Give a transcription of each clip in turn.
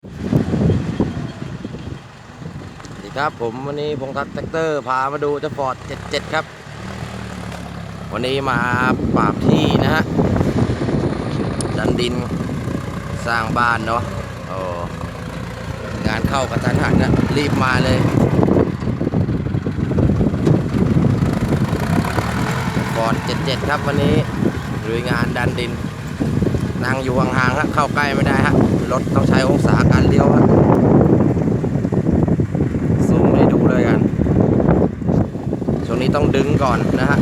สวัสดีครับผมวันนี้พงทัศน์แท็กเตอร์พามาดูเจ้าฟอร์ด77 ครับ วันนี้มาปราบที่นะฮะดันดินสร้างบ้านเนาะโอ้งานเข้ากระทันหันนะรีบมาเลยฟอร์ด77 ครับวันนี้ลุยงานดันดิน นั่งอยู่ห่างๆฮะเข้าใกล้ไม่ได้ฮะรถต้องใช้องศาการเลี้ยวฮะซูมให้ดูเลยกันช่วงนี้ต้องดึงก่อนนะฮะ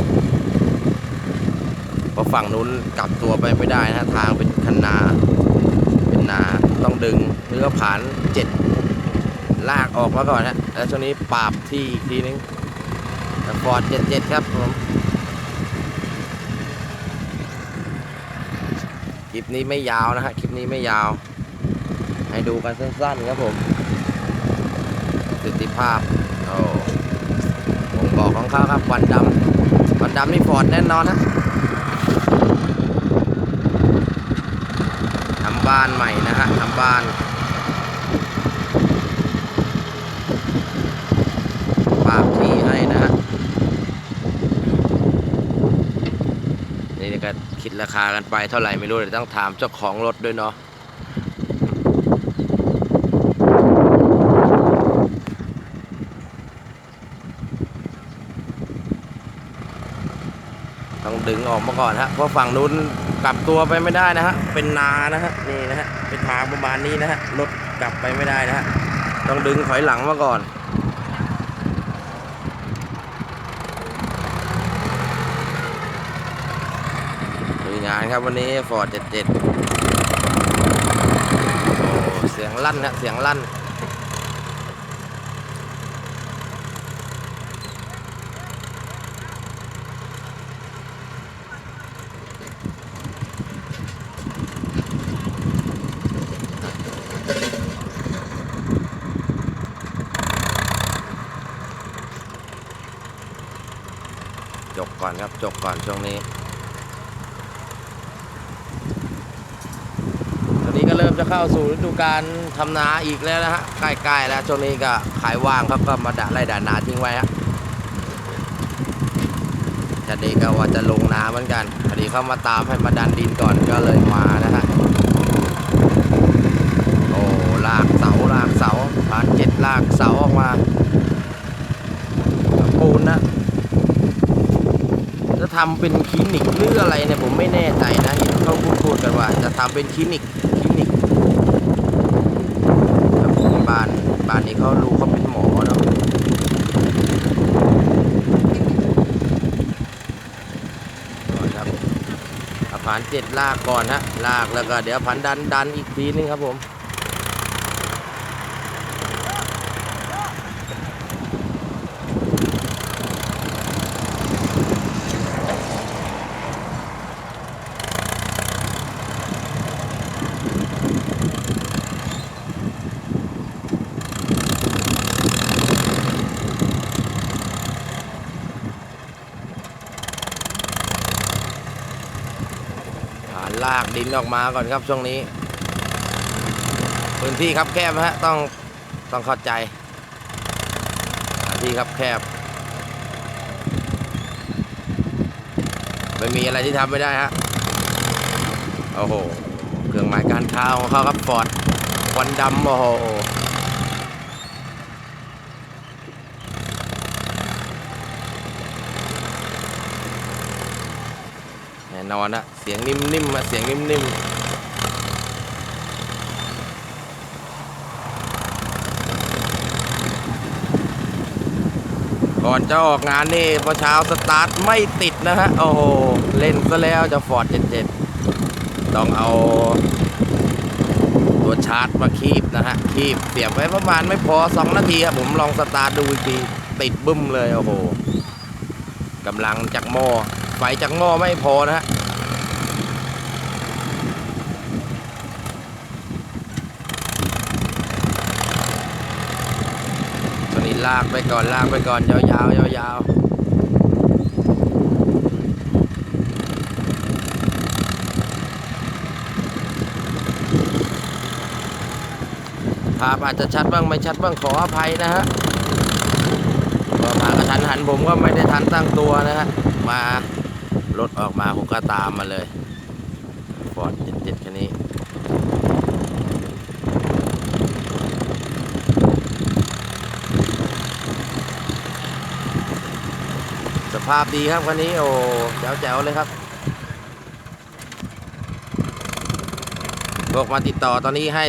เพราะฝั่งนู้นกลับตัวไปไม่ได้นะทางเป็นคันนาเป็นนาต้องดึงเนื้อผ่านเจ็ดลากออกมาก่อนฮะแล้วช่วงนี้ปราบที่อีกทีนึงฟอร์ดเจ็ดเจ็ดครับผม ลิปนี้ไม่ยาวนะฮะ คลิปนี้ไม่ยาว ให้ดูกันสั้นๆครับผมประสิทธิภาพโอ้ผมบอกของเขาครับวันดำวันดำนี่ฟอร์ดแน่นอนนะทำบ้านใหม่นะฮะทำบ้าน ปราบที่ให้นะฮะ นี่ก็คิดราคากันไปเท่าไหร่ไม่รู้เดี๋ยวต้องถามเจ้าของรถด้วยเนาะต้องดึงออกมาก่อนฮะเพราะฝั่งนู้นกลับตัวไปไม่ได้นะฮะเป็นนานะฮะนี่นะฮะเป็นทางประมาณนี้นะฮะรถกลับไปไม่ได้นะฮะต้องดึงถอยหลังมาก่อน งานครับวันนี้ฟอร์ด77โอ้เสียงลั่นฮะเสียงลั่นจบก่อนครับจบก่อนช่วงนี้ ตอนนี้ก็เริ่ม จะเข้าสู่ฤดูการทำนาอีกแล้วนะฮะใกล้ๆแล้วช่วงนี้ก็ขายว่างครับก็มาด่าไล่ด่านาทิ้งไว้ฮะจะดีก็ว่าจะลงนาเหมือนกันพอดีเข้ามาตามให้มาดันดินก่อนก็เลยมานะฮะโอ้ลากเสาลากเสาผ่านเจ็ดลากเสาออกมาปูนนะจะทำเป็นคลินิกหรืออะไรเนี่ยผมไม่แน่ใจนะเห็นเขาพูดกันว่าจะทำเป็นคลินิกครับ บ้านนี้เขารู้เขาเป็นหมอเนาะครับผ่านเจ็ดลากก่อนฮะลากแล้วก็เดี๋ยวผ่านดันดันอีกทีนึงครับผม ลากดินออกมาก่อนครับช่วงนี้ พื้นที่ครับแคบฮะต้องต้องเข้าใจพื้นที่ครับแคบ ไม่มีอะไรที่ทำไม่ได้ฮะโอ้โหเครื่องหมายการค้าของเขาครับฟอร์ดควันดำโอ้โห น่นอนนะเสียงนิ่มๆอะเสียงนิ่มๆก่อนจะออกงานนี่พอเช้าสตาร์ทไม่ติดนะฮะ โอ้โห เล่นซะแล้วจะฟอร์ด77ต้องเอา ตัวชาร์จมาคีบนะฮะ คีบเสียบไว้ประมาณไม่พอ 2 นาทีครับผมลองสตาร์ทดูอีกที ติดบึ้มเลย โอ้โหกำลังจากหม้อ ไฟจากหม้อไม่พอนะฮะตอนนี้ลากไปก่อนลากไปก่อนยาวๆยาวๆภาพอาจจะชัดบ้างไม่ชัดบ้างขออภัยนะฮะก็มากระทันหันผมก็ไม่ได้ทันตั้งตัวนะฮะ มา รถออกมาผมก็ตามมาเลยฟอร์ดเจ็ดคันนี้สภาพดีครับคันนี้โอ้แจ๋วๆเลยครับพวกมาติดต่อตอนนี้ให้